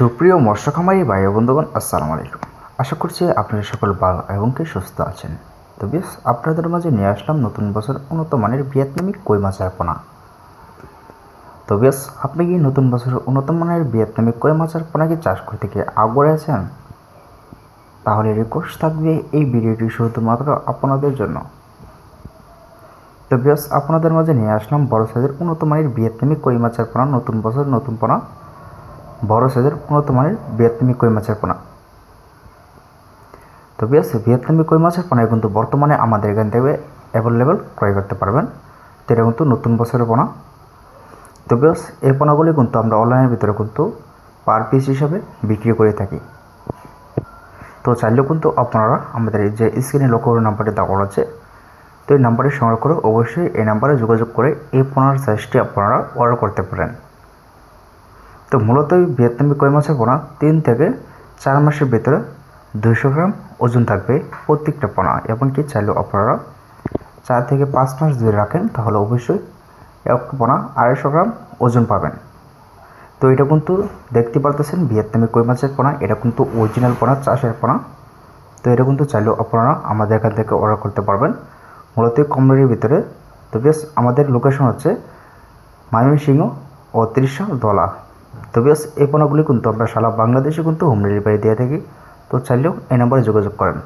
সুপ্রিয় মৎস্য খামারি ভাই বন্ধুগণ, আসসালামু আলাইকুম। আশা করছি আপনারা সকল ভালো এবং কি সুস্থ আছেন। তো বেশ আপনাদের মাঝে নিয়ে আসলাম নতুন বছর উন্নত মানের ভিয়েতনামি কই মাছের পোনা তো বেশ আপনি কি নতুন বছর উন্নত মানের ভিয়েতনামি কই মাছের পোনা কি চাষ করতে গিয়ে আগ্রহে আছেন? তাহলে রিকোয়েস্ট থাকবে এই ভিডিওটি শুধুমাত্র আপনাদের জন্য। তো বেশ আপনাদের মাঝে নিয়ে আসলাম বড় সাইজের উন্নত মানের ভিয়েতনামি কই মাছের পোনা নতুন বছর নতুন পোনা। বড় সাইজের উন্নত মানের ভিয়েতনামি কই মাছের পোনা। তো বেশ, ভিয়েতনামি কই মাছের পোনা কিন্তু বর্তমানে আমাদের এখান থেকে অ্যাভেলেবেল ক্রয় করতে পারবেন। তো এটা কিন্তু নতুন বছরের পোনা। তো বেশ, এই পোনাগুলি কিন্তু আমরা অনলাইনের ভিতরে কিন্তু পার পিস হিসাবে বিক্রি করে থাকি। তো চাইলেও কিন্তু আপনারা আমাদের যে স্ক্রিনে লক্ষ্য নাম্বারটি দেওয়া আছে, তো এই নাম্বারে সংগ্রহ করে অবশ্যই এই নাম্বারে যোগাযোগ করে এই পোনার সাইজটি আপনারা অর্ডার করতে পারেন। তো মূলত এই ভিয়েতনামি কই মাছের পোনা? তিন থেকে চার মাসের ভিতরে দুইশো গ্রাম ওজন থাকবে প্রত্যেকটা পোনা। এমনকি কি চাইলেও আপনারা চার থেকে পাঁচ মাস যদি রাখেন, তাহলে অবশ্যই এক পোনা আড়াইশো গ্রাম ওজন পাবেন। তো এটা কিন্তু দেখতে পারতেছেন ভিয়েতনামি কই মাছের পোনা, এটা কিন্তু অরিজিনাল পোনা, চাষের পোনা। তো এটা কিন্তু চাইলেও আপনারা আমাদের এখান থেকে অর্ডার করতে পারবেন। মূলত কম ভিতরে, তো বেশ আমাদের লোকেশন হচ্ছে ময়মনসিংহ ও ত্রিশা দলা। তো বেশ এই পণ্যগুলি কিন্তু আমরা সারা বাংলাদেশে কিন্তু হোম ডেলিভারি দিয়ে থাকি। তো চাইলেও এই নাম্বারে যোগাযোগ করেন।